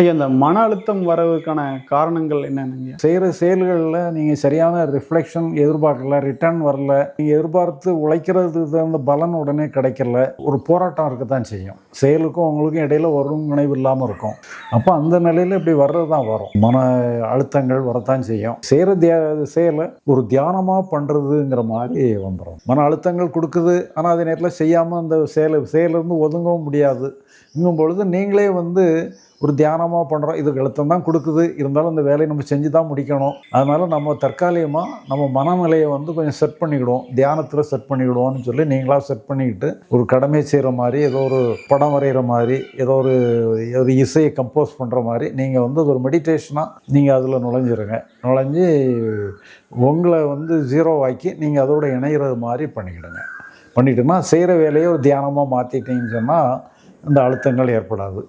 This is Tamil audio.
ஐயா இந்த மன அழுத்தம் வரதுக்கான காரணங்கள் என்னென்னங்க? செய்கிற செயல்களில் நீங்கள் சரியான ரிஃப்ளெக்ஷன் எதிர்பார்க்கல ரிட்டர்ன் வரல. நீங்கள் எதிர்பார்த்து உழைக்கிறதுக்கு தகுந்த பலன் உடனே கிடைக்கல. ஒரு போராட்டம் இருக்க தான் செய்யும். செயலுக்கும் உங்களுக்கும் இடையில நினைவு இல்லாமல் இருக்கும். அப்போ அந்த நிலையில் இப்படி வர்றது தான் வரும். மன அழுத்தங்கள் வரத்தான் செய்யும். செய்கிற தியா செயலை ஒரு தியானமாக பண்ணுறதுங்கிற மாதிரி வந்துடும் மன அழுத்தங்கள் கொடுக்குது. ஆனால் அதே நேரத்தில் செய்யாமல் அந்த செயலை செயலிருந்து ஒதுங்கவும் முடியாது. இங்கும் பொழுது நீங்களே வந்து ஒரு தியானமாக பண்ணுறோம் இதுக்கு அழுத்தம் தான் கொடுக்குது. இருந்தாலும் இந்த வேலையை நம்ம செஞ்சு தான் முடிக்கணும். அதனால் நம்ம தற்காலிகமாக நம்ம மனநிலையை வந்து கொஞ்சம் செட் பண்ணிக்கிடுவோம். தியானத்தில் செட் பண்ணிக்கிடுவோம்னு சொல்லி நீங்களாக செட் பண்ணிக்கிட்டு ஒரு கடமை செய்கிற மாதிரி ஏதோ ஒரு படம் வரைகிற மாதிரி ஏதோ ஒரு ஒரு இசையை கம்போஸ் பண்ணுற மாதிரி நீங்கள் வந்து அது ஒரு மெடிடேஷனாக நீங்கள் அதில் நுழைஞ்சிருங்க. நுழைஞ்சு உங்களை வந்து ஜீரோ ஆக்கி நீங்கள் அதோட இணைகிறது மாதிரி பண்ணிக்கிடுங்க. பண்ணிட்டோம்னா செய்கிற வேலையை ஒரு தியானமாக மாற்றிட்டீங்கன்னு சொன்னால் இந்த அழுத்தங்கள் ஏற்படாது.